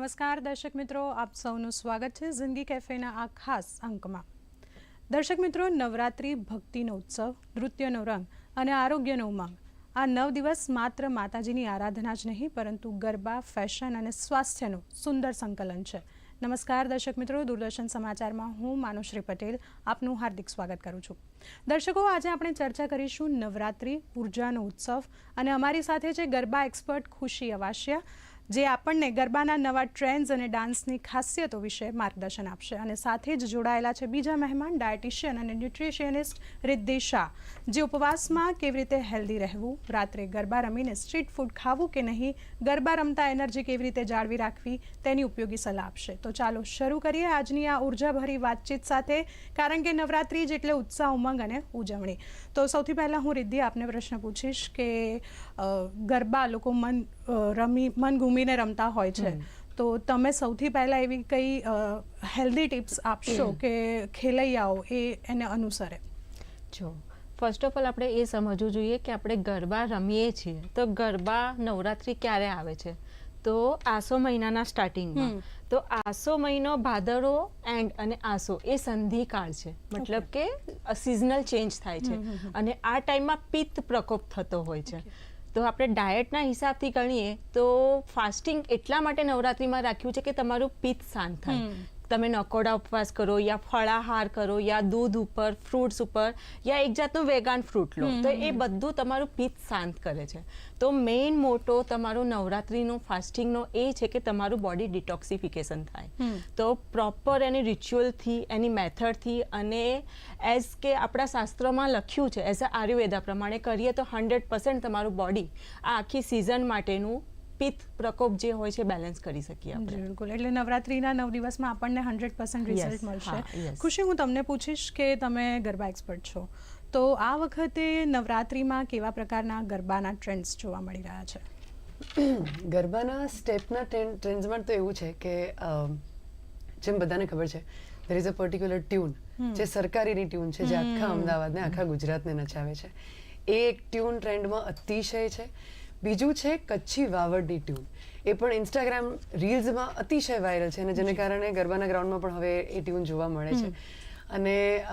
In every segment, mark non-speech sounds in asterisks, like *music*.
નમસ્કાર દર્શક મિત્રો, આપ સૌનું સ્વાગત છે જિંદગી કેફેના આ ખાસ અંકમાં. દર્શક મિત્રો, નવરાત્રિ ભક્તિનો ઉત્સવ, નૃત્યનો રંગ અને આરોગ્યનો ઉમંગ. આ નવ દિવસ માત્ર માતાજીની આરાધના જ નહીં, પરંતુ ગરબા, ફેશન અને સ્વાસ્થ્યનું સુંદર સંકલન છે. નમસ્કાર દર્શક મિત્રો, દૂરદર્શન સમાચારમાં હું માનુશ્રી પટેલ, આપનું હાર્દિક સ્વાગત કરું છું. દર્શકો, આજે આપણે ચર્ચા કરીશું નવરાત્રિ, ઉર્જાનો ઉત્સવ અને અમારી સાથે છે ગરબા એક્સપર્ટ ખુશી અવાશિયા જે આપણને ગરબાના નવા ટ્રેન્ડ્સ અને ડાન્સની ખાસિયતો વિશે માર્ગદર્શન આપશે. અને સાથે જ જોડાયેલા છે બીજા મહેમાન, ડાયટિશિયન અને ન્યુટ્રિશિયનિસ્ટ રિદ્ધિ શાહ, જે ઉપવાસમાં કેવી રીતે હેલ્ધી રહેવું, રાત્રે ગરબા રમીને સ્ટ્રીટ ફૂડ ખાવું કે નહીં, ગરબા રમતા એનર્જી કેવી રીતે જાળવી રાખવી, તેની ઉપયોગી સલાહ આપશે. તો ચાલો શરૂ કરીએ આજની આ ઉર્જાભરી વાતચીત સાથે, કારણ કે નવરાત્રિ જેટલે ઉત્સાહ, ઉમંગ અને ઉજવણી. તો સૌથી પહેલાં હું રિદ્ધિ આપને પ્રશ્ન પૂછીશ કે ગરબા લોકો મન રમી મન ઘૂમીને રમતા હોય છે. તો તમે સૌથી પહેલાં એવી કઈ હેલ્ધી ટિપ્સ આપશો કે ખેલૈયાઓ એ એને અનુસરે? જો ફર્સ્ટ ઓફ ઓલ આપણે એ સમજવું જોઈએ કે આપણે ગરબા રમીએ છીએ. તો ગરબા નવરાત્રિ ક્યારે આવે છે? તો આસો મહિનાના સ્ટાર્ટિંગમાં તો આસો મહિનો ભાદરો એન્ડ અને આસો એ સંધિકાળ છે. મતલબ કે સિઝનલ ચેન્જ થાય છે. અને આ ટાઈમમાં પિત્ત પ્રકોપ થતો હોય છે. તો આપણે ડાયટના હિસાબથી ગણીએ તો ફાસ્ટિંગ એટલા માટે નવરાત્રિમાં રાખ્યું છે કે તમારું પિત્ત શાંત થાય. તમે નકોડા ઉપવાસ કરો યા ફળાહાર કરો યા દૂધ ઉપર ફ્રૂટ્સ ઉપર યા એક જાતનું વેગાન ફ્રૂટ લો. તો એ બધું તમારું પિત્ત શાંત કરે છે. તો મેઇન મોટો તમારો નવરાત્રિનો ફાસ્ટિંગનો એ છે કે તમારું બોડી ડિટોક્સિફિકેશન થાય. તો પ્રોપર એની રિચ્યુઅલથી એની મેથડથી અને એઝ કે આપણા શાસ્ત્રોમાં લખ્યું છે એઝ અ આયુર્વેદા પ્રમાણે કરીએ તો હંડ્રેડ પર્સન્ટ તમારું બોડી આ આખી સિઝન માટેનું પિત્ત પ્રકોપ જે હોય છે બેલેન્સ કરી શકીએ આપણે. બિલકુલ. એટલે નવરાત્રીના નવ દિવસમાં આપણને હંડ્રેડ પર્સન્ટ રિઝલ્ટ મળશે. ખુશી હું તમને પૂછીશ કે તમે ગરબા એક્સપર્ટ છો. તો આ વખતે નવરાત્રિમાં કેવા પ્રકારના ગરબાના ટ્રેન્ડ્સ જોવા મળી રહ્યા છે? *coughs* ગરબાના સ્ટેપના ટ્રેન્ડ્સમાં તો એવું છે કે જેમ બધાને ખબર છે there is a particular tune જે સરકારીની ટ્યુન છે જે આખા. અમદાવાદને આખા ગુજરાતને નચાવે છે. એ એક ટ્યુન ટ્રેન્ડમાં અતિશય છે. બીજું છે કચ્છી વાવડની ટ્યુન એ પણ ઇન્સ્ટાગ્રામ રીલ્સમાં અતિશય વાયરલ છે અને જેને કારણે ગરબાના ગ્રાઉન્ડમાં પણ હવે એ ટ્યુન જોવા મળે છે. અને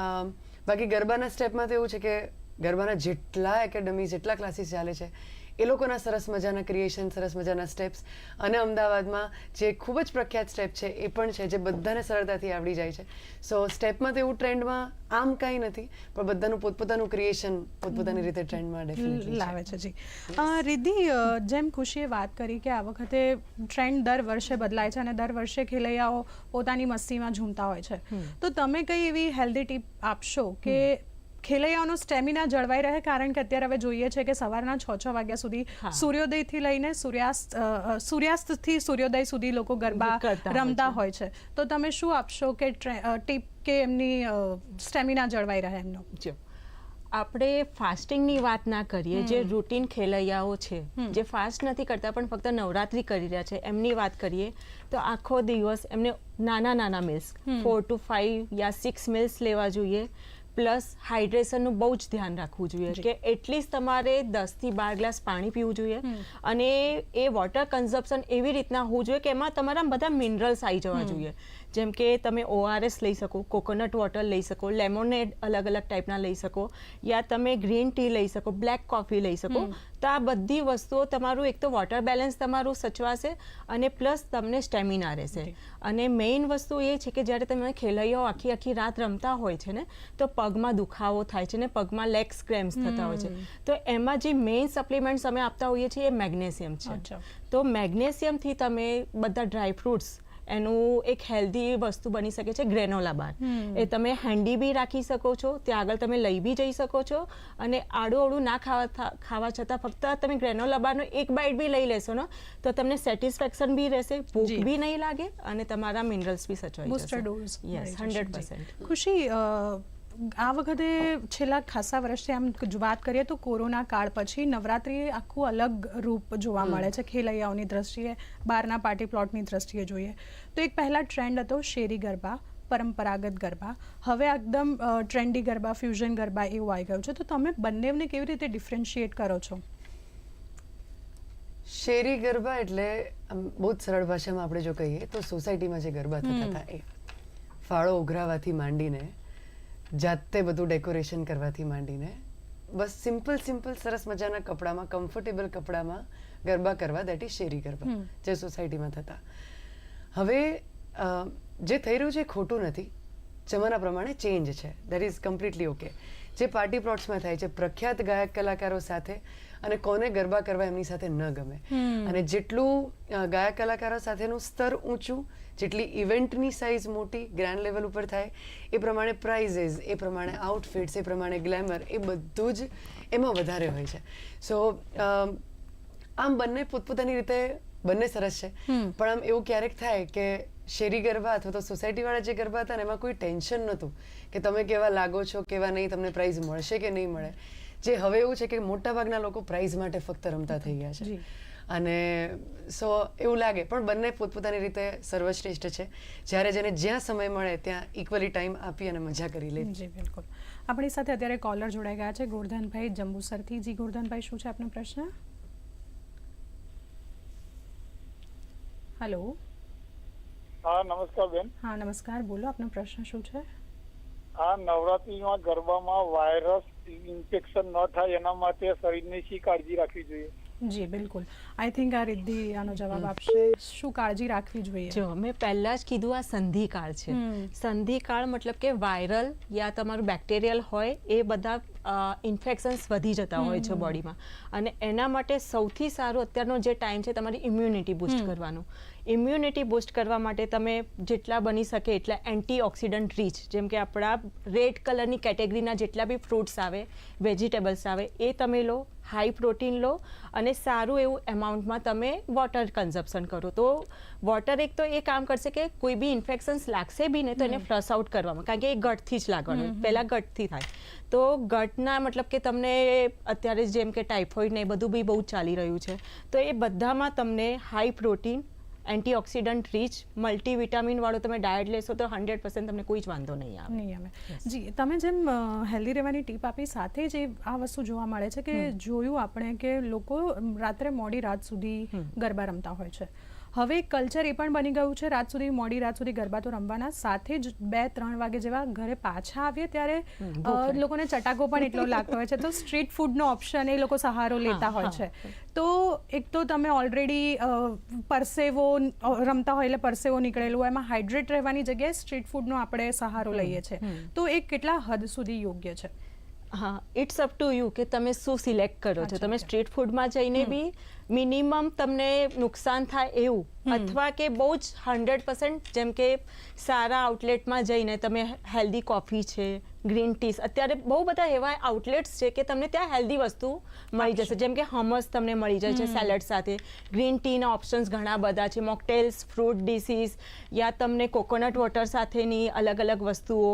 બાકી ગરબાના સ્ટેપમાં તો એવું છે કે ગરબાના જેટલા એકેડમી જેટલા ક્લાસીસ ચાલે છે એ લોકોના સરસ મજાના ક્રિએશન સરસ મજાના સ્ટેપ્સ અને અમદાવાદમાં જે ખૂબ જ પ્રખ્યાત સ્ટેપ છે એ પણ છે જે બધાને સરળતાથી આવડી જાય છે. સો સ્ટેપમાં તો એવું ટ્રેન્ડમાં આમ કાંઈ નથી પણ બધાનું પોતપોતાનું ક્રિએશન પોતપોતાની રીતે ટ્રેન્ડમાં ડેફિનેટલી લાવે છે જી. રિદ્ધિ જેમ ખુશીએ વાત કરી કે આ વખતે ટ્રેન્ડ દર વર્ષે બદલાય છે અને દર વર્ષે ખેલૈયાઓ પોતાની મસ્તીમાં ઝૂમતા હોય છે. તો તમે કઈ એવી હેલ્ધી ટીપ આપશો કે ખેલૈયાઓનો સ્ટેમિના જળવાઈ રહે કારણ કે અત્યારે હવે જોઈએ છે કે સવારના છ છ વાગ્યા સુધી. સૂર્યોદયથી લઈને સૂર્યાસ્ત સૂર્યાસ્તથી સૂર્યોદય સુધી લોકો ગરબા રમતા હોય છે. તો તમે શું આપશો કે ટીપ કે એમની સ્ટેમિના જળવાઈ રહે એમનો? જો આપણે ફાસ્ટિંગની વાત ના કરીએ જે રૂટીન ખેલૈયાઓ છે જે ફાસ્ટ નથી કરતા પણ ફક્ત નવરાત્રી કરી રહ્યા છે એમની વાત કરીએ તો આખો દિવસ એમને નાના નાના મિલ્સ ફોર ટુ ફાઈવ યા સિક્સ મિલ્સ લેવા જોઈએ. પ્લસ હાઇડ્રેશનનું બહુ જ ધ્યાન રાખવું જોઈએ કે એટલીસ્ટ તમારે દસથી બાર ગ્લાસ પાણી પીવું જોઈએ અને એ વોટર કન્ઝપ્શન એવી રીતના હોવું જોઈએ કે એમાં તમારા બધા મિનરલ્સ આવી જવા જોઈએ. જેમ કે તમે ઓઆરએસ લઈ શકો કોકોનટ વોટર લઈ શકો લેમોનેડ અલગ અલગ ટાઈપના લઈ શકો યા તમે ગ્રીન ટી લઈ શકો બ્લેક કોફી લઈ શકો. તો આ બધી વસ્તુઓ તમારું એક તો વોટર બેલેન્સ તમારું સચવાશે અને પ્લસ તમને સ્ટેમિના રહેશે. અને મેઇન વસ્તુ એ છે કે જ્યારે તમે ખેલૈયાઓ આખી આખી રાત રમતા હોય છે ને તો પગમાં દુખાવો થાય છે ને પગમાં લેગ્સ ક્રેમ્સ થતા હોય છે. તો એમાં જે મેઇન સપ્લિમેન્ટ્સ અમે આપતા હોઈએ છીએ એ મેગ્નેશિયમ છે. તો મેગ્નેશિયમથી તમે બધા ડ્રાય ફ્રૂટ્સ એનું એક હેલ્ધી વસ્તુ બની શકે છે ગ્રેનોલા બાર એ તમે હેન્ડી બી રાખી શકો છો ત્યાં આગળ તમે લઈ બી જઈ શકો છો અને આડું અવળું ના ખાવા ખાવા છતાં ફક્ત તમે ગ્રેનોલા બારનો એક બાઇટ બી લઈ લેશો ને તો તમને સેટિસ્ફેક્શન બી રહેશે ભૂખ બી નહીં લાગે અને તમારા મિનરલ્સ બી સચવાઈ જશે. યસ હંડ્રેડ પર્સન્ટ ખુશી આ વખતે છેલ્લા ખાસા વર્ષથી આમ વાત કરીએ તો કોરોના કાળ પછી નવરાત્રિ આખું અલગ રૂપ જોવા મળે છે. ખેલૈયાઓની દ્રષ્ટિએ બહારના પાર્ટી પ્લોટની દ્રષ્ટિએ જોઈએ. તો એક પહેલા ટ્રેન્ડ હતો શેરી ગરબા પરંપરાગત ગરબા. હવે એકદમ ટ્રેન્ડી ગરબા ફ્યુઝન ગરબા એવું આવી ગયું છે. તો તમે બંનેને કેવી રીતે ડિફરન્શિએટ કરો છો? શેરી ગરબા એટલે બહુ જ સરળ ભાષામાં આપણે જો કહીએ તો સોસાયટીમાં જે ગરબા થતા હતા એ. ફાળો ઉઘરાવાથી માંડીને જાતે બધું ડેકોરેશન કરવાથી માંડીને બસ સિમ્પલ સિમ્પલ સરસ મજાના કપડામાં કમ્ફર્ટેબલ કપડામાં ગરબા કરવા દેટ ઇઝ શેરી ગરબા જે સોસાયટીમાં થતા. હવે જે થઈ રહ્યું છે ખોટું નથી. જમાના પ્રમાણે ચેન્જ છે. દેટ ઇઝ કમ્પ્લીટલી ઓકે જે પાર્ટી પ્લોટ્સમાં થાય છે પ્રખ્યાત ગાયક કલાકારો સાથે અને કોને ગરબા કરવા એમની સાથે ન ગમે. અને જેટલું ગાયક કલાકારો સાથેનું સ્તર ઊંચું જેટલી ઇવેન્ટની સાઇઝ મોટી ગ્રાન્ડ લેવલ ઉપર થાય એ પ્રમાણે પ્રાઇઝીસ એ પ્રમાણે આઉટફિટ્સ એ પ્રમાણે ગ્લેમર એ બધું જ એમાં વધારે હોય છે. સો આમ બંને પોતપોતાની રીતે બંને સરસ છે. પણ આમ એવું ક્યારેક થાય કે શેરી ગરબા અથવા તો સોસાયટીવાળા જે ગરબા હતા ને એમાં કોઈ ટેન્શન નહોતું કે તમે કેવા લાગો છો કેવા નહીં તમને પ્રાઇઝ મળશે કે નહીં મળે. જે હવે એવું છે કે મોટાભાગના લોકો પ્રાઇઝ માટે ફક્ત રમતા થઈ ગયા છે. અને સો એવું લાગે. પણ બંને પોતપોતાની રીતે સર્વશ્રેષ્ઠ છે. જ્યારે જેને જ્યાં સમય મળે ત્યાં ઇક્વલી ટાઈમ આપી અને મજા કરી લે. જી બિલકુલ. આપણી સાથે અત્યારે કોલર જોડાઈ ગયા છે. ગોરધનભાઈ જંબુસરથી. જી ગોરધનભાઈ શું છે આપનો પ્રશ્ન? હેલો હા નમસ્કાર બેન. હા નમસ્કાર. બોલો આપનો પ્રશ્ન શું છે? આ નવરાત્રીમાં ગરબામાં વાયરસ ઇન્ફેક્શન ન થાય એના માટે શરીરની શી કાળજી રાખવી જોઈએ? જી બિલકુલ. આઈ થિંક આ રિદ્ધિ આનો જવાબ આપશે. શું કાળજી રાખવી જોઈએ? જો મેં પહેલાં જ કીધું આ સંધિકાળ છે. સંધિકાળ મતલબ કે વાયરલ યા તમારું બેક્ટેરિયલ હોય એ બધા ઇન્ફેક્શન્સ વધી જતા હોય છે બોડીમાં. અને એના માટે સૌથી સારો અત્યારનો જે ટાઈમ છે તમારી ઇમ્યુનિટી બૂસ્ટ કરવાનું. ઇમ્યુનિટી બૂસ્ટ કરવા માટે તમે જેટલા બની શકે એટલા એન્ટીઓક્સિડન્ટ રીચ જેમ કે આપણા રેડ કલરની કેટેગરીના જેટલા બી ફ્રૂટ્સ આવે વેજીટેબલ્સ આવે એ તમે લો હાઈ પ્રોટીન લો અને સારું એવું એમાઉન્ટમાં તમે વોટર કન્ઝપ્શન કરો. તો વોટર એક તો એ કામ કરશે કે કોઈ બી ઇન્ફેક્શન્સ લાગશે બી ને તો એને ફ્લશ આઉટ કરવામાં. કારણ કે એ ગટથી જ લાગવાનું. પહેલાં ગટથી થાય. તો ગટના મતલબ કે તમને અત્યારે જેમ કે ટાઇફોઇડ ને એ બધું બી બહુ ચાલી રહ્યું છે. તો એ બધામાં તમને high protein antioxidant rich multivitamin વાળો તમે ડાયટ લેશો તો હંડ્રેડ પર્સન્ટ તમને કોઈ જ વાંધો નહીં આવે. નહીં આવે. જી તમે જેમ હેલ્ધી રહેવાની ટીપ આપી સાથે જ એ આ વસ્તુ જોવા મળે છે કે જોયું આપણે કે લોકો રાત્રે મોડી રાત સુધી ગરબા રમતા હોય છે. હવે કલ્ચર એ પણ બની ગયું છે રાત સુધી મોડી રાત સુધી ગરબા તો રમવાના સાથે જ બે ત્રણ વાગે જેવા ઘરે પાછા આવીએ ત્યારે લોકોને ચટાકો પણ એટલો લાગતો હોય છે. તો સ્ટ્રીટ ફૂડનો ઓપ્શન એ લોકો સહારો લેતા હોય છે. તો એક તો તમે ઓલરેડી પરસેવો રમતા હોય એટલે પરસેવો નીકળેલું હોય એમાં હાઇડ્રેટ રહેવાની જગ્યાએ સ્ટ્રીટ ફૂડનો આપણે સહારો લઈએ છીએ. તો એ કેટલા હદ સુધી યોગ્ય છે? હા ઇટ્સ અપ ટુ યુ કે તમે શું સિલેક્ટ કરો છો. તમે સ્ટ્રીટ ફૂડમાં જઈને બી મિનિમમ તમને નુકસાન થાય એવું. અથવા કે બહુ જ હંડ્રેડ પર્સન્ટ જેમ કે સારા આઉટલેટમાં જઈને તમે હેલ્ધી કોફી છે ગ્રીન ટીસ અત્યારે બહુ બધા એવા આઉટલેટ્સ છે કે તમને ત્યાં હેલ્ધી વસ્તુ મળી જશે. જેમ કે હમસ તમને મળી જાય છે સેલડ સાથે. ગ્રીન ટીના ઓપ્શન્સ ઘણા બધા છે. મોકટેલ્સ ફ્રૂટ ડીસીસ યા તમને કોકોનટ વોટર સાથેની અલગ અલગ વસ્તુઓ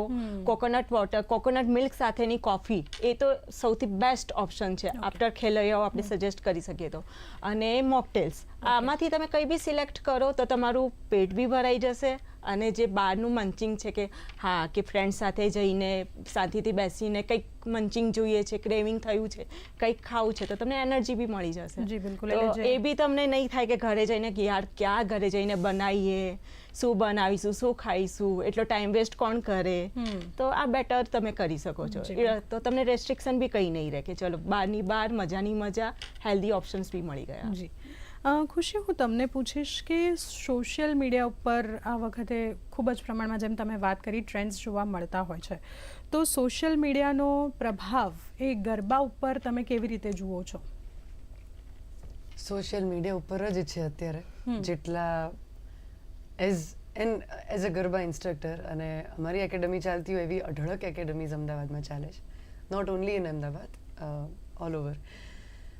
કોકોનટ વોટર કોકોનટ મિલ્ક સાથેની કોફી એ તો સૌથી બેસ્ટ ઓપ્શન છે. આફ્ટર ખેલૈયાઓ આપણે સજેસ્ટ કરી શકીએ તો. અને મોકટેલ્સ આમાંથી તમે કંઈ બી સિલેક્ટ કરો તો તમારું પેટ બી ભરાઈ જશે. અને જે બહારનું મંચિંગ છે કે હા કે ફ્રેન્ડ સાથે જઈને શાંતિથી બેસીને કંઈક મંચિંગ જોઈએ છે ક્રેવિંગ થયું છે કંઈક ખાવું છે તો તમને એનર્જી બી મળી જશે. જી, બિલકુલ. એ બી તમને નહીં થાય કે ઘરે જઈને કે યાર ક્યાં ઘરે જઈને બનાવીએ? શું બનાવીશું? શું ખાઈશું? એટલો ટાઈમ વેસ્ટ કોણ કરે. તો આ બેટર તમે કરી શકો છો. તો તમને રેસ્ટ્રિક્શન બી કંઈ નહીં રહે કે ચલો બહારની બહાર મજાની મજા હેલ્ધી ઓપ્શન્સ બી મળી ગયા. જી. ખુશી હું તમને પૂછીશ કે સોશિયલ મીડિયા ઉપર આ વખતે ખૂબ જ પ્રમાણમાં જેમ તમે વાત કરી ટ્રેન્ડ્સ જોવા મળતા હોય છે. તો સોશિયલ મીડિયાનો પ્રભાવ એ ગરબા ઉપર તમે કેવી રીતે જુઓ છો? સોશિયલ મીડિયા ઉપર જ છે અત્યારે. જેટલા as an as a garba instructor અને અમારી એકેડમી ચાલતી હોય એવી અઢળક એકેડમીઝ અમદાવાદમાં ચાલે છે. Not only in Ahmedabad all over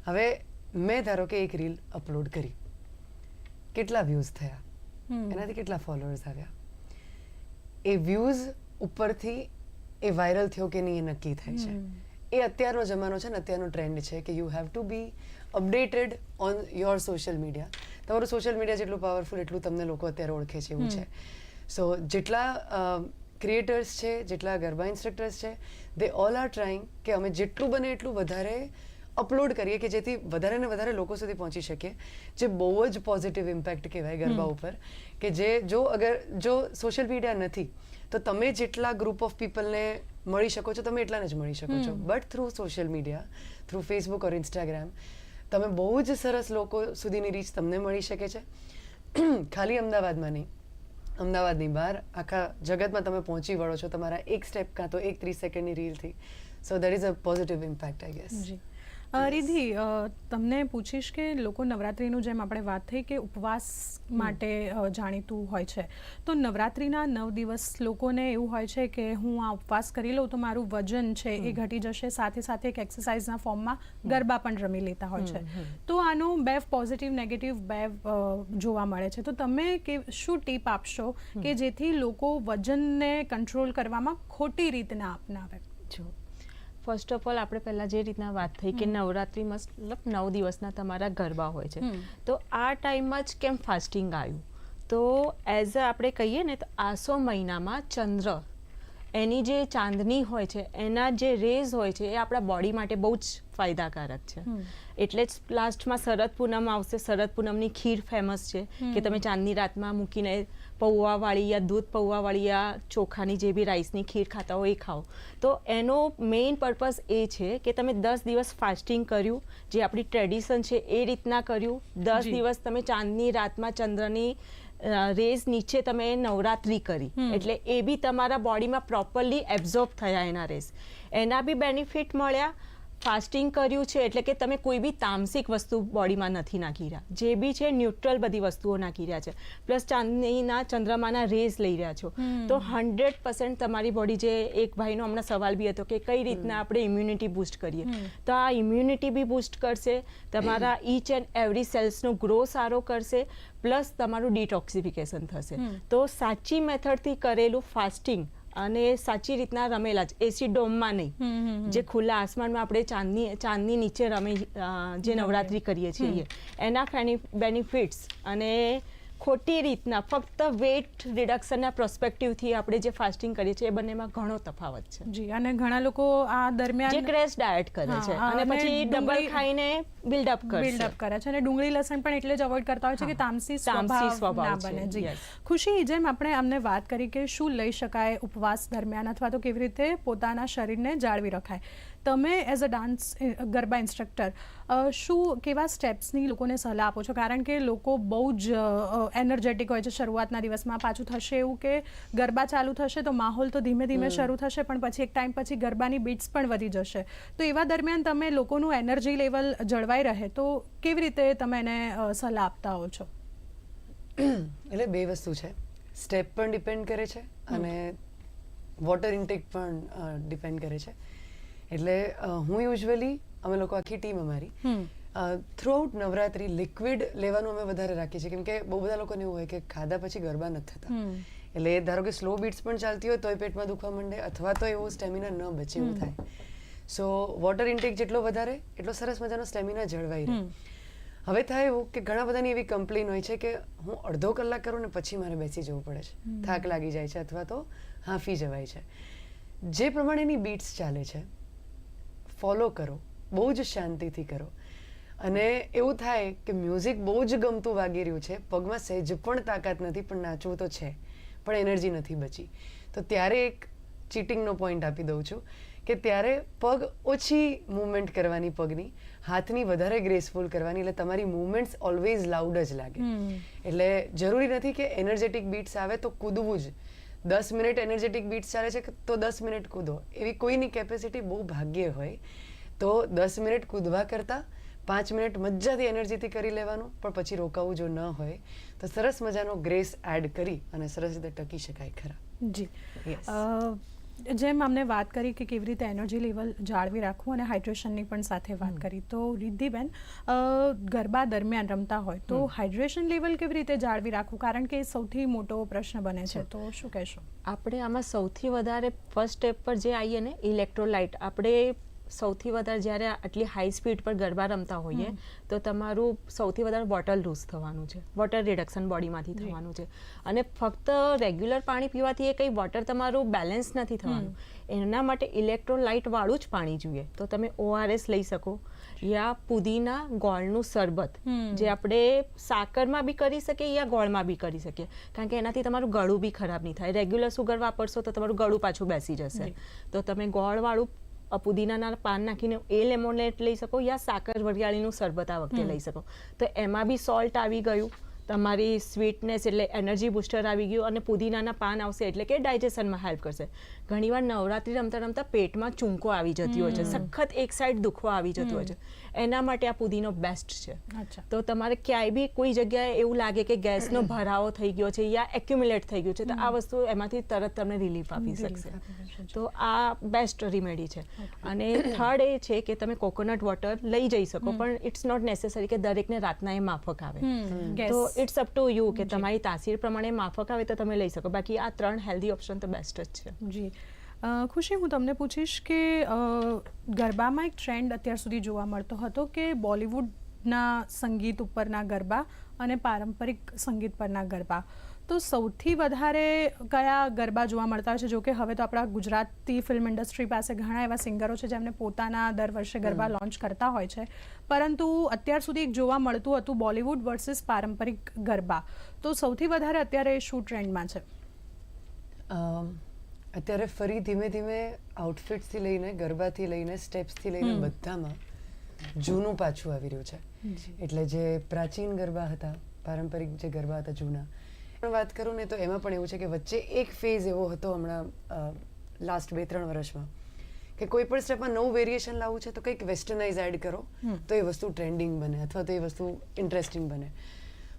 હવે મેં ધારો કે એક રીલ અપલોડ કરી. કેટલા વ્યૂઝ થયા? એનાથી કેટલા ફોલોઅર્સ આવ્યા? એ વ્યૂઝ ઉપરથી એ વાયરલ થયો કે નહીં એ નક્કી થાય છે. એ અત્યારનો જમાનો છે ને અત્યારનો ટ્રેન્ડ છે કે you have to be updated on your social media તમારું સોશિયલ મીડિયા જેટલું પાવરફુલ એટલું તમને લોકો અત્યારે ઓળખે છે એવું છે. સો જેટલા ક્રિએટર્સ છે જેટલા ગરબા ઇન્સ્ટ્રક્ટર્સ છે દે ઓલ આર ટ્રાઇંગ કે અમે જેટલું બને એટલું વધારે અપલોડ કરીએ કે જેથી વધારે ને વધારે લોકો સુધી પહોંચી શકીએ. જે બહુ જ પોઝિટિવ ઇમ્પેક્ટ કહેવાય ગરબા ઉપર. કે જે જો અગર જો સોશિયલ મીડિયા નથી તો તમે જેટલા ગ્રુપ ઓફ પીપલને મળી શકો છો તમે એટલાને જ મળી શકો છો. But through social media through Facebook or Instagram તમે બહુ જ સરસ લોકો સુધીની રીચ તમને મળી શકે છે. ખાલી અમદાવાદમાં નહીં. અમદાવાદની બહાર આખા જગતમાં તમે પહોંચી વળો છો તમારા એક સ્ટેપ કાં તો એક ત્રીસ સેકન્ડની રીલથી so that is a positive impact I guess ji. Ridhi તમને પૂછીશ કે લોકો નવરાત્રિનું જેમ આપણે વાત થઈ કે ઉપવાસ માટે જાણીતું હોય છે. તો નવરાત્રિના નવ દિવસ લોકોને એવું હોય છે કે હું આ ઉપવાસ કરી લઉં તો મારું વજન છે એ ઘટી જશે સાથે સાથે એક એક્સરસાઇઝના ફોર્મમાં ગરબા પણ રમી લેતા હોય છે. તો આનો બે પોઝિટિવ નેગેટિવ બે જોવા મળે છે. તો તમે કે શું ટીપ આપશો કે જેથી લોકો વજનને કંટ્રોલ કરવામાં ખોટી રીતના અપનાવે? જો ફર્સ્ટ ઓફ ઓલ આપણે પહેલાં જે રીતના વાત થઈ કે નવરાત્રિ મતલબ નવ દિવસના તમારા ગરબા હોય છે. તો આ ટાઈમમાં જ કેમ ફાસ્ટિંગ આવ્યું? તો એઝ અ આપણે કહીએ ને તો આસો મહિનામાં ચંદ્ર એની જે ચાંદની હોય છે એના જે રેઝ હોય છે એ આપણા બોડી માટે બહુ જ ફાયદાકારક છે. એટલે જ લાસ્ટમાં શરદ પૂનમ આવશે. શરદ પૂનમની ખીર ફેમસ છે કે તમે ચાંદની રાતમાં મૂકીને પૌવાવાળી યા દૂધ પૌવાવાળી યા ચોખાની જે બી રાઈસની ખીર ખાતા હોય એ ખાઓ. તો એનો મેઇન પર્પઝ એ છે કે તમે દસ દિવસ ફાસ્ટિંગ કર્યું જે આપણી ટ્રેડિશન છે એ રીતના કર્યું. દસ દિવસ તમે ચાંદની રાતમાં ચંદ્રની રેઝ નીચે તમે નવરાત્રી કરી. એટલે એ બી તમારા બોડીમાં પ્રોપરલી એબ્ઝોર્બ થયા એના રેઝ એના બી બેનિફિટ મળ્યા. ફાસ્ટિંગ કર્યું છે એટલે કે તમે કોઈ બી તામસિક વસ્તુ બોડીમાં નથી નાખી રહ્યા. જે બી છે ન્યુટ્રલ બધી વસ્તુઓ નાખી રહ્યા છે. પ્લસ ચાંદનીના ચંદ્રમાના રેઝ લઈ રહ્યા છો. તો હંડ્રેડ પર્સન્ટ તમારી બોડી જે એક ભાઈનો હમણાં સવાલ બી હતો કે કઈ રીતના આપણે ઇમ્યુનિટી બૂસ્ટ કરીએ. તો આ ઇમ્યુનિટી બી બૂસ્ટ કરશે તમારા ઈચ એન્ડ એવરી સેલ્સનો ગ્રો સારો કરશે પ્લસ તમારું ડિટોક્સિફિકેશન થશે. તો સાચી મેથડથી કરેલું ફાસ્ટિંગ અને સાચી રીતના રમેલા જ એસી ડોમમાં નહીં. જે ખુલ્લા આસમાનમાં આપણે ચાંદની ચાંદની નીચે રમે જે નવરાત્રી કરીએ છીએ. એના બેનિફિટ્સ અને ખોટી રીતના ફક્ત વેટ રિડક્શનના પ્રોસ્પેક્ટિવથી આપણે જે ફાસ્ટિંગ કરીએ છીએ એ બંનેમાં ઘણો તફાવત છે. જી અને ઘણા લોકો આ જે દરમિયાન ક્રેશ ડાયટ કરે છે અને પછી ડબલ ખાઈને બિલ્ડઅપ કરે બિલ્ડઅપ કરે છે અને ડુંગળી લસણ પણ એટલે જ અવોઇડ કરતા હોય છે કે તામસી તામસી સ્વભાવ સ્વભાવ ના બને જી. ખુશી જેમ આપણે અમને વાત કરી કે શું લઈ શકાય ઉપવાસ દરમિયાન અથવા તો કેવી રીતે પોતાના શરીરને જાળવી રખાય. તમે as a dance garba instructor શું કેવા સ્ટેપ્સની લોકોને સલાહ આપો છો? કારણ કે લોકો બહુ જ એનર્જેટિક હોય છે શરૂઆતના દિવસમાં. પાછું થશે એવું કે ગરબા ચાલુ થશે તો માહોલ તો ધીમે ધીમે શરૂ થશે પણ પછી એક ટાઈમ પછી ગરબાની બીટ્સ પણ વધી જશે. તો એવા દરમિયાન તમે લોકોનું એનર્જી લેવલ જળવાઈ રહે તો કેવી રીતે તમે એને સલાહ આપતા હો છો? એટલે બે વસ્તુ છે. સ્ટેપ પણ ડિપેન્ડ કરે છે અને વોટર ઇન્ટેક પણ ડિપેન્ડ કરે છે. એટલે હું યુઝ્યુઅલી અમે લોકો આખી ટીમ અમારી હમ. થ્રુ આઉટ નવરાત્રી લિક્વિડ લેવાનું અમે વધારે રાખીએ છીએ. કેમ કે બહુ બધા લોકોને એવું હોય કે ખાધા પછી ગરબા નથી થતા. એટલે ધારો કે સ્લો બીટ્સ પણ ચાલતી હોય તોય પેટમાં દુખવા માંડે અથવા તો એવો સ્ટેમિના ન બચે એવું થાય. સો વોટર ઇન્ટેક જેટલો વધારે એટલો સરસ મજાનો સ્ટેમિના જળવાઈ રહે. હવે થાય એવું કે ઘણા બધાની એવી કમ્પ્લેન હોય છે કે હું અડધો કલાક કરું ને પછી મારે બેસી જવું પડે છે. થાક લાગી જાય છે અથવા તો હાંફી જવાય છે. જે પ્રમાણેની બીટ્સ ચાલે છે ફોલો કરો બહુ જ શાંતિથી કરો. અને એવું થાય કે મ્યુઝિક બહુ જ ગમતું વાગી રહ્યું છે પગમાં સહેજ પણ તાકાત નથી પણ નાચવું તો છે પણ એનર્જી નથી બચી. તો ત્યારે એક ચીટિંગનો પોઈન્ટ આપી દઉં છું કે ત્યારે પગ ઓછી મૂવમેન્ટ કરવાની પગની હાથની વધારે ગ્રેસફુલ કરવાની એટલે તમારી મૂવમેન્ટ્સ ઓલવેઝ લાઉડ જ લાગે. એટલે જરૂરી નથી કે એનર્જેટિક બીટ્સ આવે તો કૂદવું જ. દસ મિનિટ એનર્જેટિક બીટ્સ ચાલે છે તો દસ મિનિટ કૂદો. એવી કોઈની કેપેસિટી બહુ ભાગ્ય હોય તો દસ મિનિટ કૂદવા કરતાં પાંચ મિનિટ મજાથી એનર્જીથી કરી લેવાનું પણ પછી રોકાવું જો ન હોય તો સરસ મજાનો ગ્રેસ એડ કરી અને સરસ રીતે ટકી શકાય ખરા. જી. જેમ અમને વાત કરી કે કેવી રીતે એનર્જી લેવલ જાળવી રાખવું અને હાઇડ્રેશનની પણ સાથે વાત કરી તો રિદ્ધિબેન ગરબા દરમિયાન રમતા હોય તો હાઇડ્રેશન લેવલ કેવી રીતે જાળવી રાખવું? કારણ કે સૌથી મોટો પ્રશ્ન બને છે તો શું કહેશો? આપણે આમાં સૌથી વધારે ફર્સ્ટ સ્ટેપ પર જે આવીએ ને ઇલેક્ટ્રોલાઇટ આપણે સૌથી વધારે જ્યારે આટલી હાઈ સ્પીડ પર ગરબા રમતા હોઈએ તો તમારું સૌથી વધારે વોટર લૂઝ થવાનું છે. વોટર રિડક્શન બોડીમાંથી થવાનું છે. અને ફક્ત રેગ્યુલર પાણી પીવાથી એ કંઈ વોટર તમારું બેલેન્સ નથી થવાનું. એના માટે ઇલેક્ટ્રોલાઇટ વાળું જ પાણી જોઈએ. તો તમે ઓઆરએસ લઈ શકો યા પુદીના ગોળનું શરબત જે આપણે સાકરમાં બી કરી શકીએ યા ગોળમાં બી કરી શકીએ. કારણ કે એનાથી તમારું ગળું બી ખરાબ નહીં થાય. રેગ્યુલર સુગર વાપરશો તો તમારું ગળું પાછું બેસી જશે. તો તમે ગોળવાળું પુદીનાના પાન નાખીને એ લેમોનેટ લઈ શકો યા સાકર વરિયાળીનું શરબત આ વખતે લઈ શકો. તો એમાં બી સોલ્ટ આવી ગયું તમારી સ્વીટનેસ એટલે એનર્જી બુસ્ટર આવી ગયું અને પુદીનાના પાન આવશે એટલે કે ડાયજેશનમાં હેલ્પ કરશે. ઘણીવાર નવરાત્રી રમતા રમતા પેટમાં ચૂંકો આવી જતી હોય છે સખત એક સાઈડ દુખવા આવી જતું હોય છે. એના માટે આ પુદીનો બેસ્ટ છે. તો તમારે ક્યાંય બી કોઈ જગ્યાએ એવું લાગે કે ગેસનો ભરાવો થઈ ગયો છે યા એક્યુમ્યુલેટ થઈ ગયું છે તો આ વસ્તુ એમાંથી તરત તમને રિલીફ આપી શકશે. તો આ બેસ્ટ રિમેડી છે. અને થર્ડ એ છે કે તમે કોકોનટ વોટર લઈ જઈ શકો પણ ઇટ્સ નોટ નેસેસરી કે દરેકને રાતના એ માફક આવે. તો ઇટ્સ અપ ટુ યુ કે તમારી તાસીર પ્રમાણે માફક આવે તો તમે લઈ શકો. બાકી આ ત્રણ હેલ્ધી ઓપ્શન તો બેસ્ટ જ છે. જી. ખુશી હું તમને પૂછીશ કે ગરબામાં એક ટ્રેન્ડ અત્યાર સુધી જોવા મળતો હતો કે બોલિવૂડના સંગીત ઉપરના ગરબા અને પારંપરિક સંગીત પરના ગરબા. તો સૌથી વધારે કયા ગરબા જોવા મળતા હોય છે? જોકે હવે તો આપણા ગુજરાતી ફિલ્મ ઇન્ડસ્ટ્રી પાસે ઘણા એવા સિંગરો છે જેમને પોતાના દર વર્ષે ગરબા લોન્ચ કરતા હોય છે. પરંતુ અત્યાર સુધી એક જોવા મળતું હતું બોલિવૂડ વર્સિસ પારંપરિક ગરબા. તો સૌથી વધારે અત્યારે શું ટ્રેન્ડમાં છે? અત્યારે ફરી ધીમે ધીમે આઉટફિટ્સથી લઈને ગરબાથી લઈને સ્ટેપ્સથી લઈને બધામાં જૂનું પાછું આવી રહ્યું છે. એટલે જે પ્રાચીન ગરબા હતા પારંપરિક જે ગરબા હતા જૂના પણ વાત કરું ને તો એમાં પણ એવું છે કે વચ્ચે એક ફેઝ એવો હતો હમણાં લાસ્ટ બે ત્રણ વર્ષમાં કે કોઈ પણ સ્ટેપમાં નવું વેરિએશન લાવવું છે તો કંઈક વેસ્ટર્નાઇઝ એડ કરો તો એ વસ્તુ ટ્રેન્ડિંગ બને અથવા તો એ વસ્તુ ઇન્ટરેસ્ટિંગ બને.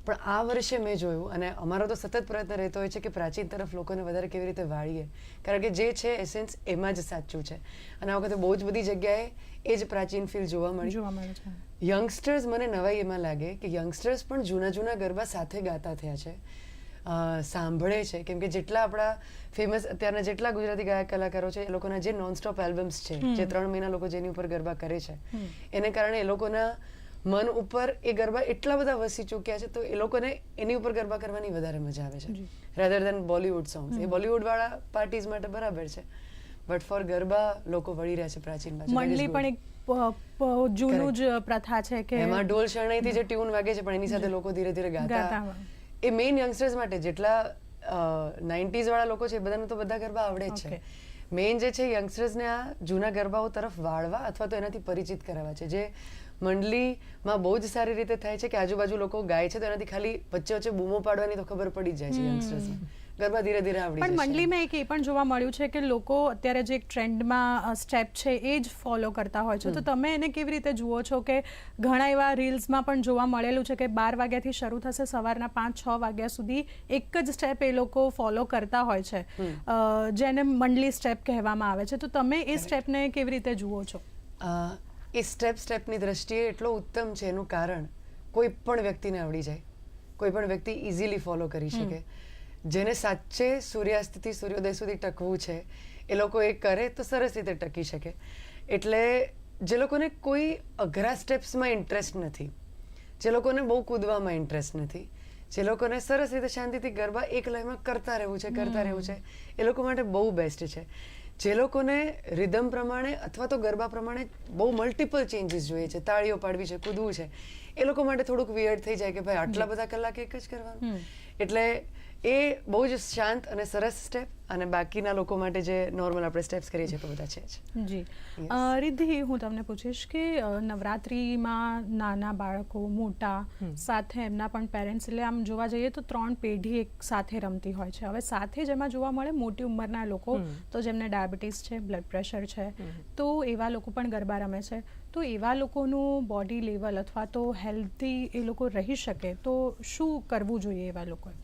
પણ આ વર્ષે મેં જોયું અને અમારો તો સતત પ્રયત્ન રહેતો હોય છે કે પ્રાચીન તરફ લોકોને વધારે કેવી રીતે વાળીએ. કારણ કે જે છે એસેન્સ એમાં જ સાચું છે. અને આ વખતે બહુ જ બધી જગ્યાએ એ જ પ્રાચીન ફીલ જોવા મળી. જોવા મળે છે. યંગસ્ટર્સ મને નવાઈ એમાં લાગે કે યંગસ્ટર્સ પણ જૂના જૂના ગરબા સાથે ગાતા થયા છે. સાંભળે છે. કેમ કે જેટલા આપણા ફેમસ અત્યારના જેટલા ગુજરાતી ગાયક કલાકારો છે એ લોકોના જે નોનસ્ટોપ એલ્બમ્સ છે જે ત્રણ મહિના લોકો જેની ઉપર ગરબા કરે છે એને કારણે એ લોકોના મન ઉપર એ ગરબા એટલા બધા વસી ચૂક્યા છે તો એ લોકોને એની ઉપર ગરબા કરવાની વધારે મજા આવે છે. રેધર દેન બોલિવૂડ સોંગ્સ એ બોલિવૂડ વાળા પાર્ટીઝ માટે બરાબર છે. બટ ફોર ગરબા લોકો વળી રહ્યા છે પ્રાચીન મંડલી પણ એક જૂનું જ પ્રથા છે કે એમાં ઢોલ શરણાઈથી જે ટ્યુન વાગે છે પણ એની સાથે લોકો ધીરે ધીરે ગાતા. એ મેઇન યંગસ્ટર્સ માટે જેટલા નાઇન્ટીઝ વાળા લોકો છે બધાને તો બધા ગરબા આવડે જ છે. મેઇન જે છે યંગસ્ટર્સને આ જૂના ગરબાઓ તરફ વાળવા અથવા તો એનાથી પરિચિત કરાવવા છે. જે મંડલીમાં બહુ જ સારી રીતે થાય છે કે આજુબાજુ લોકો ગાય છે તો એનાથી ખાલી વચ્ચે વચ્ચે બૂમો પાડવાની તો ખબર પડી જ જાય છે યંગસ્ટર્સને ગરબા ધીરે ધીરે આવડી પણ મંડલીમાં એક એ પણ જોવા મળ્યું છે કે લોકો અત્યારે જે એક ટ્રેન્ડમાં સ્ટેપ છે એ જ ફોલો કરતા હોય છે. તો તમે એને કેવી રીતે જુઓ છો કે ઘણા એવા રીલ્સમાં પણ જોવા મળેલું છે કે બાર વાગ્યાથી શરૂ થશે સવારના પાંચ છ વાગ્યા સુધી એક જ સ્ટેપ એ લોકો ફોલો કરતા હોય છે. જેને મંડલી સ્ટેપ કહેવામાં આવે છે. તો તમે એ સ્ટેપને કેવી રીતે જુઓ છો? એ સ્ટેપ સ્ટેપની દ્રષ્ટિએ એટલો ઉત્તમ છે એનું કારણ કોઈ પણ વ્યક્તિને આવડી જાય. કોઈ પણ વ્યક્તિ ઇઝીલી ફોલો કરી શકે. જેને સાચે સૂર્યાસ્તથી સૂર્યોદય સુધી ટકવું છે એ લોકો એ કરે તો સરસ રીતે ટકી શકે. એટલે જે લોકોને કોઈ અઘરા સ્ટેપ્સમાં ઇન્ટરેસ્ટ નથી જે લોકોને બહુ કૂદવામાં ઇન્ટરેસ્ટ નથી જે લોકોને સરસ રીતે શાંતિથી ગરબા એક લયમાં કરતા રહેવું છે કરતા રહેવું છે એ લોકો માટે બહુ બેસ્ટ છે. જે લોકોને રિધમ પ્રમાણે અથવા તો ગરબા પ્રમાણે બહુ મલ્ટિપલ ચેન્જીસ જોઈએ છે. તાળીઓ પાડવી છે કૂદવું છે. એ લોકો માટે થોડુંક વિયર્ડ થઈ જાય કે ભાઈ આટલા બધા કલાક એક જ કરવાનું. એટલે એ બહુ જ શાંત અને સરસ સ્ટેપ અને બાકીના લોકો માટે જે નોર્મલ આપણે સ્ટેપ્સ કરીએ છીએ તો બધા છે જ. જી. અ, રિદ્ધિ હું તમને પૂછીશ કે નવરાત્રિમાં નાના બાળકો મોટા સાથે એમના પણ પેરેન્ટ્સ એટલે આમ જોવા જઈએ તો ત્રણ પેઢી એક સાથે રમતી હોય છે. હવે સાથે જ એમાં જોવા મળે મોટી ઉંમરના લોકો તો જેમને ડાયાબિટીસ છે બ્લડ પ્રેશર છે તો એવા લોકો પણ ગરબા રમે છે. તો એવા લોકોનું બોડી લેવલ અથવા તો હેલ્ધી એ લોકો રહી શકે તો શું કરવું જોઈએ એવા લોકોએ?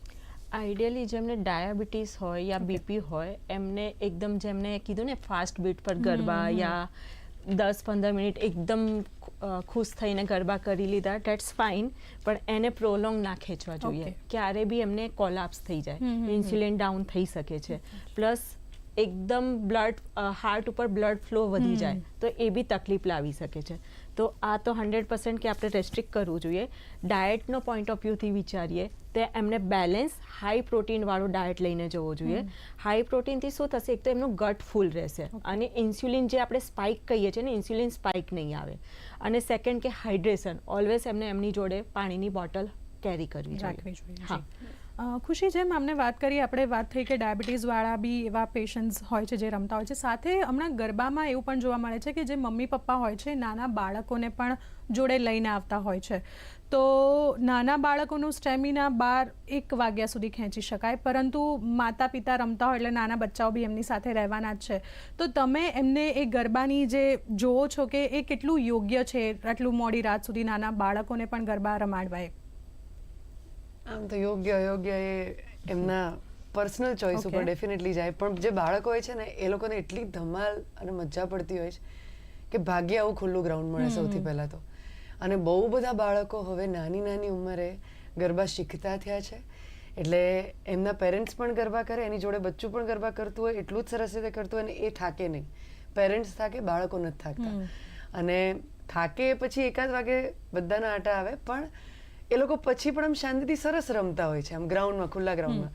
આઈડિયલી જેમને ડાયાબિટીસ હોય યા બીપી હોય એમને એકદમ જેમને કીધું ને ફાસ્ટ બીટ પર ગરબા યા દસ પંદર મિનિટ એકદમ ખુશ થઈને ગરબા કરી લીધા ડેટ્સ ફાઇન પણ એને પ્રોલોંગ ના ખેંચવા જોઈએ. ક્યારે બી એમને કોલાપ્સ થઈ જાય. ઇન્સ્યુલિન ડાઉન થઈ શકે છે. પ્લસ એકદમ બ્લડ હાર્ટ ઉપર બ્લડ ફ્લો વધી જાય તો એ બી તકલીફ લાવી શકે છે. તો આ તો હંડ્રેડ પર્સન્ટ કે આપણે રેસ્ટ્રિક્ટ કરવું જોઈએ. ડાયટનો પોઈન્ટ ઓફ વ્યૂથી વિચારીએ તો એમને બેલેન્સ હાઈ પ્રોટીનવાળો ડાયટ લઈને જવો જોઈએ. હાઈ પ્રોટીનથી શું થશે? એક તો એમનું ગટ ફૂલ રહેશે. અને ઇન્સ્યુલિન જે આપણે સ્પાઇક કહીએ છીએ ને ઇન્સ્યુલિન સ્પાઇક નહીં આવે. અને સેકન્ડ કે હાઇડ્રેશન ઓલવેઝ એમને એમની જોડે પાણીની બોટલ કેરી કરવી રાખવી જોઈએ હા. ખુશી જેમ અમને વાત કરી, આપણે વાત થઈ કે ડાયાબિટીસવાળા બી એવા પેશન્ટ્સ હોય છે જે રમતા હોય છે. સાથે હમણાં ગરબામાં એવું પણ જોવા મળે છે કે જે મમ્મી પપ્પા હોય છે, નાના બાળકોને પણ જોડે લઈને આવતા હોય છે. તો નાના બાળકોનું સ્ટેમિના બાર એક વાગ્યા સુધી ખેંચી શકાય, પરંતુ માતા પિતા રમતા હોય એટલે નાના બચ્ચાઓ બી એમની સાથે રહેવાના જ છે. તો તમે એમને એ ગરબાની જે જોવો છો કે એ કેટલું યોગ્ય છે આટલું મોડી રાત સુધી નાના બાળકોને પણ ગરબા રમાડવા આમ તો યોગ્ય અયોગ્ય એ એમના પર્સનલ ચોઈસ ઉપર ડેફિનેટલી જાય. પણ જે બાળકો હોય છે ને એ લોકોને એટલી ધમાલ અને મજા પડતી હોય છે કે ભાગ્ય આવું ખુલ્લું ગ્રાઉન્ડ મળે સૌથી પહેલાં તો. અને બહુ બધા બાળકો હવે નાની નાની ઉંમરે ગરબા શીખતા થયા છે. એટલે એમના પેરેન્ટ્સ પણ ગરબા કરે એની જોડે બચ્ચું પણ ગરબા કરતું હોય એટલું જ સરસ રીતે કરતું હોય અને એ થાકે નહીં. પેરેન્ટ્સ થાકે બાળકો નથી થાકતા. અને થાકે પછી એકાદ વાગે બધાના આટા આવે પણ એ લોકો પછી પણ આમ શાંતિથી સરસ રમતા હોય છે આમ ગ્રાઉન્ડમાં ખુલ્લા ગ્રાઉન્ડમાં.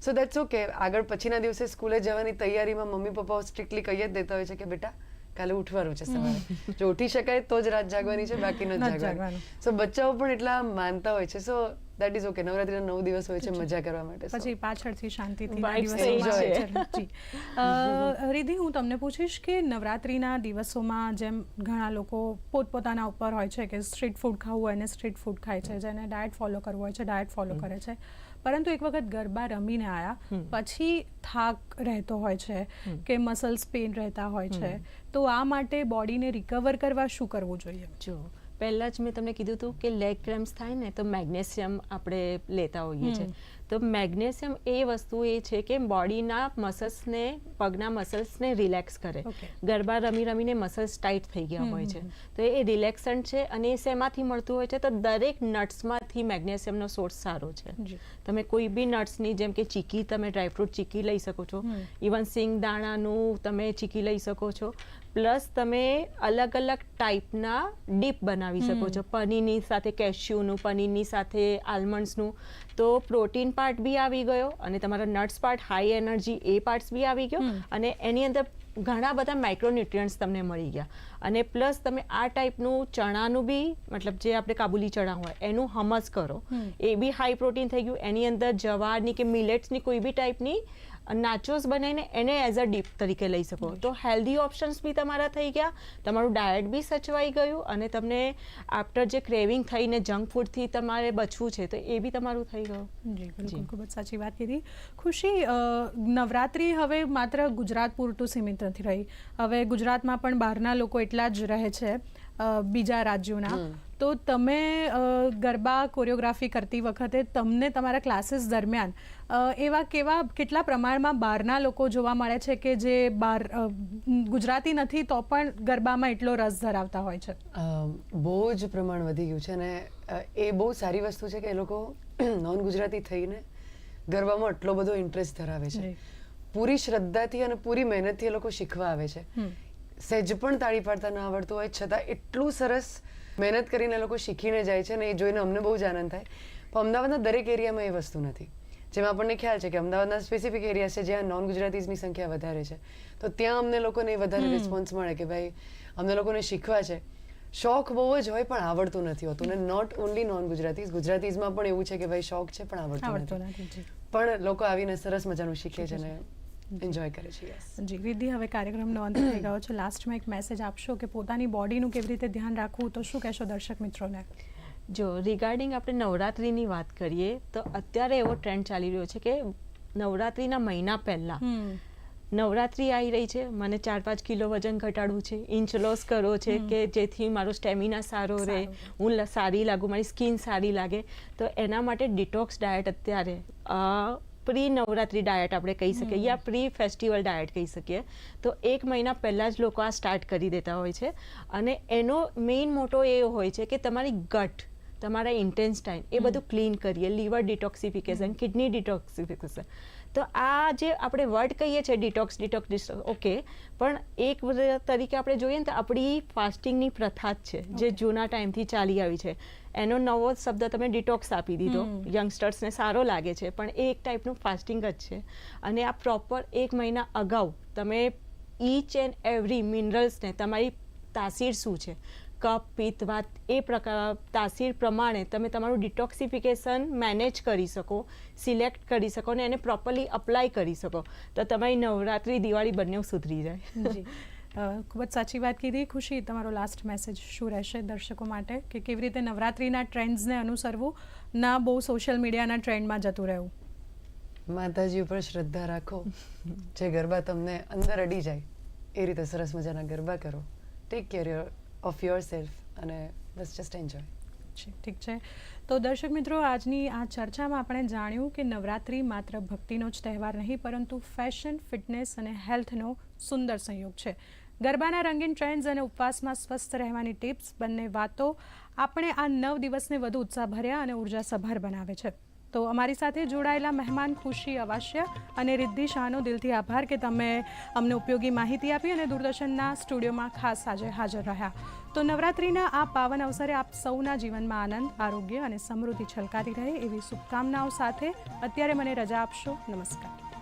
સો દેટ્સ ઓકે આગળ પછીના દિવસે સ્કૂલે જવાની તૈયારીમાં મમ્મી પપ્પાઓ સ્ટ્રિક્ટલી કહી જ દેતા હોય છે કે બેટા કાલે ઉઠવાનું છે સવારે. જો ઉઠી શકાય તો જ રાત જાગવાની છે બાકી નથી *laughs* જાગવાનું. સો બચ્ચાઓ પણ એટલા માનતા હોય છે. સો દેટ ઇઝ ઓકે નવરાત્રીના નવ દિવસ હોય છે મજા કરવા માટે પછી પાછળથી શાંતિથી *laughs* રિધિ હું તમને પૂછીશ કે નવરાત્રીના દિવસોમાં જેમ ઘણા લોકો પોતપોતાના ઉપર હોય છે કે સ્ટ્રીટ ફૂડ ખાવું હોય અને સ્ટ્રીટ ફૂડ ખાય છે જેને ડાયટ ફોલો કરવું હોય છે ડાયટ ફોલો કરે છે. પરંતુ એક વખત ગરબા રમીને આયા પછી થાક રહેતો હોય છે કે મસલ્સ પેન રહેતા હોય છે. તો આ માટે બોડીને રિકવર કરવા શું કરવું જોઈએ? જો પહેલાં જ મેં તમને કીધું હતું કે લેગ ક્રેમ્સ થાય ને તો મેગ્નેશિયમ આપણે લેતા હોઈએ છીએ. તો મેગ્નેશિયમ એ વસ્તુ એ છે કે બોડીના મસલ્સને પગના મસલ્સને રિલેક્સ કરે. ગરબા રમી રમીને મસલ્સ ટાઈટ થઈ ગયા હોય છે. તો એ રિલેક્સન્ટ છે અને એ શેમાંથી મળતું હોય છે? તો દરેક નટ્સમાંથી મેગ્નેશિયમનો સોર્સ સારો છે. તમે કોઈ બી નટ્સની જેમ કે ચીકી તમે ડ્રાયફ્રૂટ ચીકી લઈ શકો છો. ઇવન સિંગ દાણાનું તમે ચીકી લઈ શકો છો. પ્લસ તમે અલગ અલગ ટાઈપના ડીપ બનાવી શકો છો. પનીરની સાથે કેશ્યુનું પનીરની સાથે આલમંડ્સનું તો પ્રોટીન પાર્ટ બી આવી ગયો અને તમારા નટ્સ પાર્ટ હાઈ એનર્જી એ પાર્ટ્સ બી આવી ગયો. અને એની અંદર ઘણા બધા માઇક્રોન્યુટ્રિયન્ટ્સ તમને મળી ગયા. અને પ્લસ તમે આ ટાઈપનું ચણાનું બી મતલબ જે આપણે કાબુલી ચણા હોય એનું હમસ કરો. એ બી હાઈ પ્રોટીન થઈ ગયું. એની અંદર જવારની કે મિલેટ્સની કોઈ બી ટાઈપની નાચોસ બનાવીને એને એઝ અ ડીપ તરીકે લઈ શકો. તો હેલ્ધી ઓપ્શન્સ બી તમારા થઈ ગયા. તમારું ડાયટ બી સચવાઈ ગયું અને તમને આફ્ટર જે ક્રેવિંગ થઈને જંક ફૂડથી તમારે બચવું છે તો એ બી તમારું થઈ ગયું. જી બિલકુલ. ખૂબ જ સાચી વાત કીધી. ખુશી નવરાત્રિ હવે માત્ર ગુજરાત પૂરતું સીમિત નથી રહી. હવે ગુજરાતમાં પણ બહારના લોકો એટલા જ રહે છે બીજા રાજ્યોના. તો તમે ગરબા કોરિયોગ્રાફી કરતી વખતે તમને તમારા ક્લાસીસ દરમિયાન એવા કેવા કેટલા પ્રમાણમાં બહારના લોકો જોવા મળે છે કે જે બહાર ગુજરાતી નથી તો પણ ગરબામાં એટલો રસ ધરાવતા હોય છે? બહુ જ પ્રમાણ વધી ગયું છે અને એ બહુ સારી વસ્તુ છે કે એ લોકો *clears throat* નોન ગુજરાતી થઈને ગરબામાં આટલો બધો ઇન્ટરેસ્ટ ધરાવે છે. પૂરી શ્રદ્ધાથી અને પૂરી મહેનતથી એ લોકો શીખવા આવે છે. સહેજ પણ તાળી પાડતા ના આવડતું હોય છતાં એટલું સરસ મહેનત કરીને લોકો શીખીને જાય છે ને એ જોઈને અમને બહુ જ આનંદ થાય. પણ અમદાવાદના દરેક એરિયામાં એ વસ્તુ નથી. જેમાં આપણને ખ્યાલ છે કે અમદાવાદના સ્પેસિફિક એરિયા છે જ્યાં નોન ગુજરાતીઝની સંખ્યા વધારે છે. તો ત્યાં અમને લોકોને વધારે રિસ્પોન્સ મળે કે ભાઈ અમને લોકોને શીખવા છે. શોખ બહુ જ હોય પણ આવડતું નથી હોતું ને નોટ ઓનલી નોન ગુજરાતીઝ ગુજરાતીઝમાં પણ એવું છે કે ભાઈ શોખ છે પણ આવડતું નથી. પણ લોકો આવીને સરસ મજાનું શીખે છે ને એન્જોય કરે છે જી વિધિ હવે કાર્યક્રમનો અંત થઈ ગયો છે. લાસ્ટમાં એક મેસેજ આપશો કે પોતાની બોડીનું કેવી રીતે ધ્યાન રાખવું તો શું કહેશો દર્શક મિત્રોને? જો રિગાર્ડિંગ આપણે નવરાત્રિની વાત કરીએ તો અત્યારે એવો ટ્રેન્ડ ચાલી રહ્યો છે કે નવરાત્રિના મહિના પહેલાં નવરાત્રિ આવી રહી છે. મને ચાર પાંચ કિલો વજન ઘટાડવું છે. ઇંચ લોસ કરવો છે કે જેથી મારો સ્ટેમિના સારો રહે. હું સારી લાગુ મારી સ્કિન સારી લાગે. તો એના માટે ડિટોક્સ ડાયટ અત્યારે પ્રી નવરાત્રી ડાયટ આપણે કહી શકીએ યા પ્રી ફેસ્ટિવલ ડાયટ કહી શકીએ. તો એક મહિના પહેલાં જ લોકો આ સ્ટાર્ટ કરી દેતા હોય છે. અને એનો મેઇન મોટો એ હોય છે કે તમારી ગટ તમારા ઇન્ટેન્સ્ટાઇન એ બધું ક્લીન કરીએ. લીવર ડિટોક્સિફિકેશન કિડની ડિટોક્સિફિકેશન તો આ જે આપણે વર્ડ કહીએ છીએ ડિટોક્સ ડિટોક્સ ઓકે પણ એક તરીકે આપણે જોઈએ ને તો આપણી ફાસ્ટિંગની પ્રથા જ છે જે જૂના ટાઈમથી ચાલી આવી છે. એનો નવો શબ્દ તમે ડિટોક્સ આપી દીધો. યંગસ્ટર્સને સારો લાગે છે પણ એ એક ટાઈપનું ફાસ્ટિંગ જ છે. અને આ પ્રોપર એક મહિના અગાઉ તમે ઈચ એન્ડ એવરી મિનરલ્સને તમારી તાસીર શું છે? કફ પિત્ત વાત એ પ્રકાર તાસીર પ્રમાણે તમે તમારું ડિટોક્સિફિકેશન મેનેજ કરી શકો સિલેક્ટ કરી શકો ને એને પ્રોપરલી અપ્લાય કરી શકો. તો તમારી નવરાત્રિ દિવાળી બંને સુધરી જાય. જી. ખૂબ જ સાચી વાત કીધી. ખુશી તમારો લાસ્ટ મેસેજ શું રહેશે દર્શકો માટે? કે કેવી રીતે નવરાત્રિના ટ્રેન્ડ્સને અનુસરવું? ના બહુ સોશિયલ મીડિયાના ટ્રેન્ડમાં જતું રહેવું. માતાજી ઉપર શ્રદ્ધા રાખો. જે ગરબા તમને અંદર અડી જાય એ રીતે સરસ મજાના ગરબા કરો. Take care of yourself અને બસ જસ્ટ એન્જોય ઠીક છે તો દર્શક મિત્રો, આજની આ ચર્ચામાં આપણે જાણ્યું કે નવરાત્રિ માત્ર ભક્તિનો જ તહેવાર નહીં, પરંતુ ફેશન ફિટનેસ અને હેલ્થનો સુંદર સંયોગ છે. ગરબાના રંગીન ટ્રેન્ડ્સ અને ઉપવાસમાં સ્વસ્થ રહેવાની ટિપ્સ બંને વાતો આપણે આ નવ દિવસને વધુ ઉત્સાહભર્યા અને ઉર્જાસભર બનાવે છે. તો અમારી સાથે જોડાયેલા મહેમાન ખુશી અવાશ્ય અને રિદ્ધિ શાહનો દિલથી આભાર કે તમે અમને ઉપયોગી માહિતી આપી અને દૂરદર્શનના સ્ટુડિયોમાં ખાસ આજે હાજર રહ્યા. તો નવરાત્રિના આ પાવન અવસરે આપ સૌના જીવનમાં આનંદ, આરોગ્ય અને સમૃદ્ધિ છલકાતી રહે એવી શુભકામનાઓ સાથે અત્યારે મને રજા આપશો. નમસ્કાર.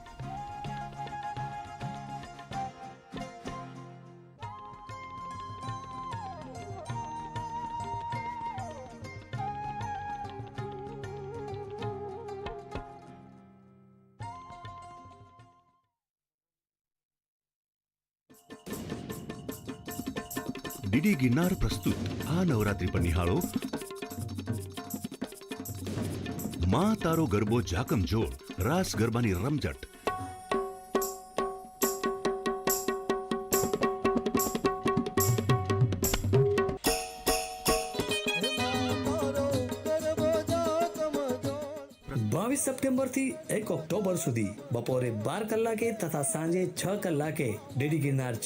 ડીડી ગિરનાર પ્રસ્તુત. આ નવરાત્રી પર નિહાળો. માં તારો ગરબો જાકમ જોડ, રાસ ગરબાની રમઝટ. બાવીસ સપ્ટેમ્બરથી એક ઓક્ટોબર સુધી બપોરે બાર કલાકે તથા સાંજે છ કલાકે ડીડી ગિરનાર